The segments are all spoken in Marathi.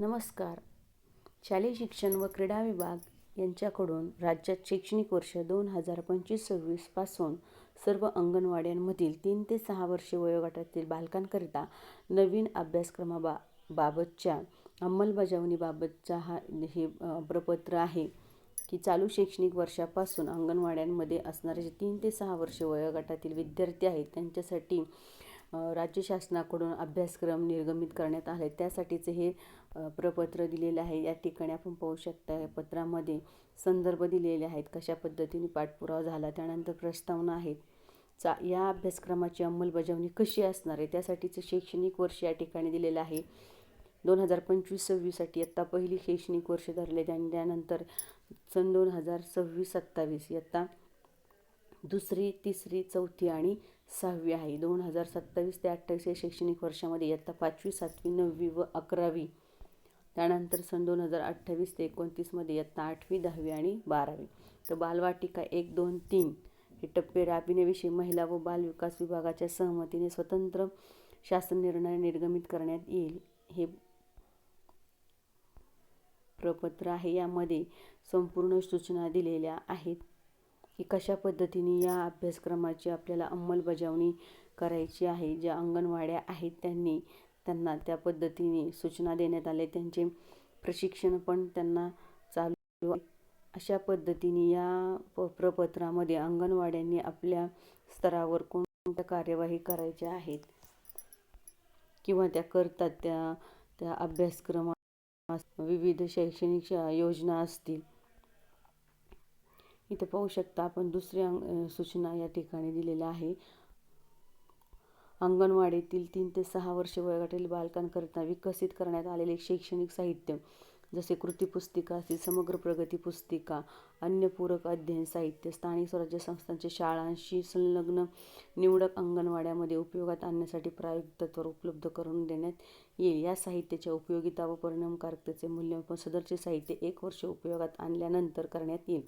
नमस्कार. शालेय शिक्षण व क्रीडा विभाग यांच्याकडून राज्यात शैक्षणिक वर्ष दोन हजार पंचवीस सव्वीसपासून सर्व अंगणवाड्यांमधील तीन ते सहा वर्षे वयोगटातील बालकांकरिता नवीन अभ्यासक्रमाबा बाबतच्या अंमलबजावणीबाबतचा हा हे प्रपत्र आहे की चालू शैक्षणिक वर्षापासून अंगणवाड्यांमध्ये असणारे जे तीन ते सहा वर्षे वयोगटातील विद्यार्थी आहेत त्यांच्यासाठी राज्य शासनाकडून अभ्यासक्रम निर्गमित करण्यात आले. त्यासाठीचे हे प्रपत्र दिलेलं आहे. या ठिकाणी आपण पाहू शकता या पत्रामध्ये संदर्भ दिलेले आहेत. कशा पद्धतीने पाठपुरावा झाला त्यानंतर प्रस्तावना आहेत. चा या अभ्यासक्रमाची अंमलबजावणी कशी असणार आहे? त्यासाठीचं शैक्षणिक वर्ष या ठिकाणी दिलेलं आहे. दोन हजार पंचवीस सव्वीससाठी आत्ता पहिली शैक्षणिक वर्ष धरले आणि त्यानंतर सन दोन हजार सव्वीस सत्तावीस इयत्ता दुसरी तिसरी चौथी आणि सहावी आहे. दोन हजार सत्तावीस ते अठ्ठावीस या शैक्षणिक वर्षामध्ये इयत्ता पाचवी सातवी नववी व अकरावी त्यानंतर सन दोन हजार अठ्ठावीस ते एकोणतीसमध्ये इयत्ता आठवी दहावी आणि बारावी. तर बालवाटिका एक दोन तीन हे टप्पे राबिण्याविषयी महिला व बालविकास विभागाच्या सहमतीने स्वतंत्र शासन निर्णय निर्गमित करण्यात येईल. हे प्रपत्र आहे. यामध्ये संपूर्ण सूचना दिलेल्या आहेत की कशा पद्धतीने या अभ्यासक्रमाची आपल्याला अंमलबजावणी करायची आहे ज्या अंगणवाड्या आहेत त्यांनी त्यांना त्या पद्धतीने सूचना देण्यात आले त्यांचे प्रशिक्षण पण त्यांना चालू अशा पद्धतीने या प प्रपत्रामध्ये अंगणवाड्यांनी आपल्या स्तरावर कोणत्या कार्यवाही करायच्या आहेत? किंवा त्या करतात त्या त्या अभ्यासक्रमा विविध शैक्षणिक योजना असतील. इथं पाहू शकता आपण दुसऱ्या सूचना या ठिकाणी दिलेल्या आहे. अंगणवाडीतील तीन ते सहा वर्ष वयोगटातील बालकांकरिता विकसित करण्यात आलेले शैक्षणिक साहित्य जसे कृती पुस्तिका असतील समग्र प्रगती पुस्तिका अन्य पूरक अध्ययन साहित्य स्थानिक स्वराज्य संस्थांच्या शाळांशी संलग्न निवडक अंगणवाड्यामध्ये उपयोगात आणण्यासाठी प्रायोगिक तत्वावर उपलब्ध करून देण्यात येईल. या साहित्याच्या उपयोगिता व परिणामकारकतेचे मूल्यमापन सदरचे साहित्य एक वर्ष उपयोगात आणल्यानंतर करण्यात येईल.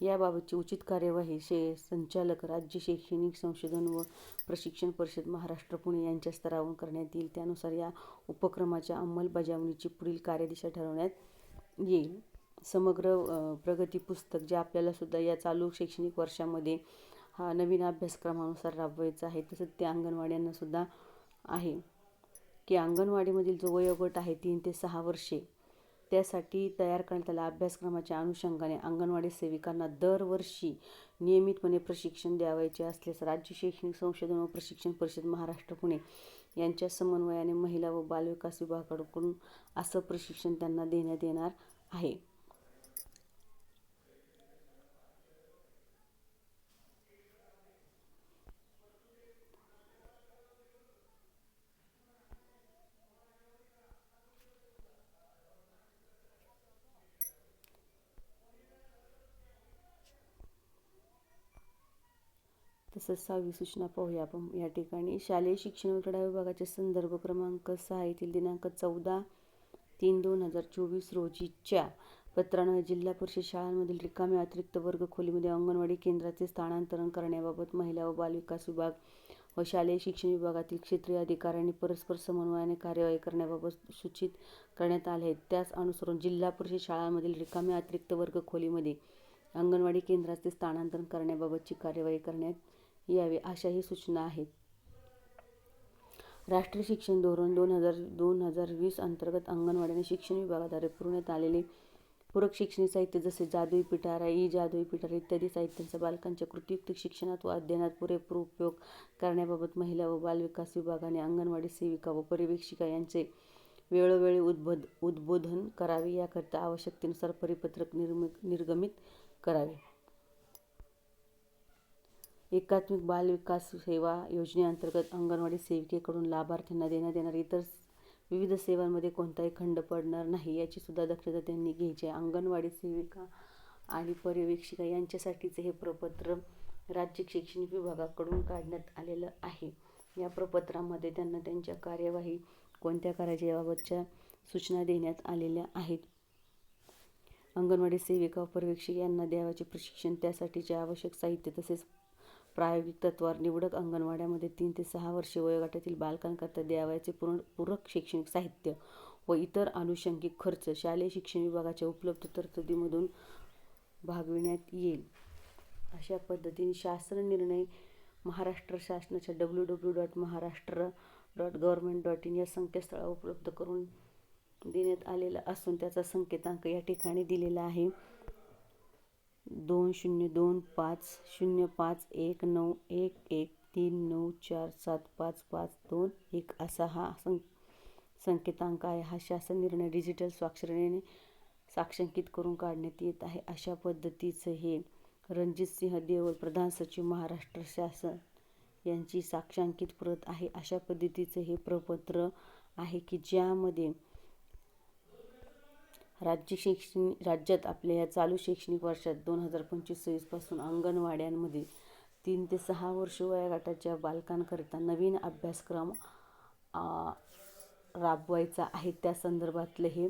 याबाबतची उचित कार्यवाही शे संचालक राज्य शैक्षणिक संशोधन व प्रशिक्षण परिषद महाराष्ट्र पुणे यांच्या स्तरावरून करण्यात येईल. त्यानुसार या उपक्रमाच्या अंमलबजावणीची पुढील कार्यदिशा ठरवण्यात येईल. समग्र प्रगती पुस्तक जे आपल्यालासुद्धा या चालू शैक्षणिक वर्षामध्ये हा नवीन अभ्यासक्रमानुसार राबवायचा आहे तसंच त्या अंगणवाड्यांनासुद्धा आहे. की अंगणवाडीमधील जो वयोगट आहे तीन ते सहा वर्षे त्यासाठी तयार करण्यात आल्या अभ्यासक्रमाच्या अनुषंगाने अंगणवाडी सेविकांना दरवर्षी नियमितपणे प्रशिक्षण द्यावायचे असल्यास राज्य शैक्षणिक संशोधन व प्रशिक्षण परिषद महाराष्ट्र पुणे यांच्या समन्वयाने महिला व बालविकास विभागाकडून असं प्रशिक्षण त्यांना देण्यात येणार आहे. तसंच सहावी सूचना पाहूया आपण या ठिकाणी. शालेय शिक्षण क्रीडा विभागाचे संदर्भ क्रमांक सहा येथील दिनांक चौदा तीन दोन हजार चोवीस रोजीच्या पत्रान्वये जिल्हा परिषद शाळांमधील रिकाम्या अतिरिक्त वर्ग खोलीमध्ये अंगणवाडी केंद्राचे स्थानांतरण करण्याबाबत महिला व बालविकास विभाग व शालेय शिक्षण विभागातील क्षेत्रीय अधिकाऱ्यांनी परस्पर समन्वयाने कार्यवाही करण्याबाबत सूचित करण्यात आले आहे त्यास अनुसरून जिल्हा परिषद शाळांमधील रिकाम्या अतिरिक्त वर्ग खोलीमध्ये अंगणवाडी केंद्राचे स्थानांतरण करण्याबाबतची कार्यवाही करण्यात यावे अशाही सूचना आहेत. राष्ट्रीय शिक्षण धोरण दोन हजार दोन हजार वीस अंतर्गत अंगणवाडी शिक्षण विभागाद्वारे पुरवण्यात आलेले पूरक शैक्षणिक साहित्य जसे जादुई पिटारा ई जादुई पिटारा इत्यादी साहित्यांचा बालकांच्या कृतियुक्त शिक्षणात व अध्ययनात पुरेपूर उपयोग करण्याबाबत महिला व बालविकास विभागाने अंगणवाडी सेविका व पर्यवेक्षिका यांचे वेळोवेळी उद्बोध उद्बोधन करावे याकरिता आवश्यकतेनुसार परिपत्रक निर्म निर्गमित करावे. एकात्मिक बाल विकास सेवा योजनेअंतर्गत अंगणवाडी सेविकेकडून लाभार्थ्यांना देण्यात येणार इतर विविध सेवांमध्ये कोणताही खंड पडणार नाही याची सुद्धा दक्षता त्यांनी घ्यायची आहे. अंगणवाडी सेविका आणि पर्यवेक्षिका यांच्यासाठीचे हे प्रपत्र राज्य शैक्षणिक विभागाकडून काढण्यात आलेलं आहे. या प्रपत्रामध्ये त्यांना त्यांच्या कार्यवाही कोणत्या करायच्या याबाबतच्या सूचना देण्यात आलेल्या आहेत. अंगणवाडी सेविका पर्यवेक्षक यांना द्यावाचे प्रशिक्षण त्यासाठीचे आवश्यक साहित्य तसेच प्रायोगिक तत्वावर निवडक अंगणवाड्यामध्ये तीन ते सहा वर्षे वयोगटातील बालकांकरता द्यावयाचे पूर्ण पूरक शैक्षणिक साहित्य व इतर आनुषंगिक खर्च शालेय शिक्षण विभागाच्या उपलब्ध तरतुदीमधून भागविण्यात येईल. अशा पद्धतीने शासन निर्णय महाराष्ट्र शासनाच्या W W dot Maharashtra dot government dot in या संकेतस्थळावर उपलब्ध करून देण्यात आलेला असून त्याचा संकेतांक या ठिकाणी दिलेला आहे. दोन शून्य दोन पाच शून्य पाच एक नऊ एक एक तीन नऊ चार सात पाच पाच दोन एक असा हा सं संकेतांक आहे. हा शासन निर्णय डिजिटल स्वाक्षरीने साक्षांकित करून काढण्यात येत आहे. अशा पद्धतीचं हे रणजितसिंह देवळ प्रधान सचिव महाराष्ट्र शासन यांची साक्षांकित प्रत आहे. अशा पद्धतीचं हे प्रपत्र आहे की ज्यामध्ये राज्य शैक्षणिक राज्यात आपल्या या चालू शैक्षणिक वर्षात दोन हजार पंचवीस सव्वीसपासून अंगणवाड्यांमध्ये तीन ते सहा वर्ष वयोगटाच्या बालकांकरिता नवीन अभ्यासक्रम राबवायचा आहे. त्या संदर्भातलं हे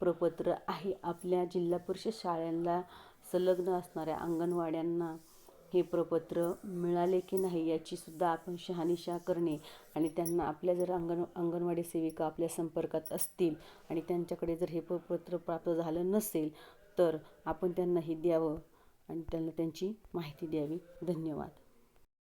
प्रपत्र आहे. आपल्या जिल्हा परिषद शाळांना संलग्न असणाऱ्या अंगणवाड्यांना हे प्रपत्र मिळाले की नाही याची सुद्धा आपण शहानिशा करणे आणि त्यांना आपल्या जर अंगण अंगणवाडी सेविका आपल्या संपर्कात असतील आणि त्यांच्याकडे जर हे प्रपत्र प्राप्त झालं नसेल तर आपण त्यांना हे द्यावं आणि त्यांना त्यांची माहिती द्यावी. धन्यवाद.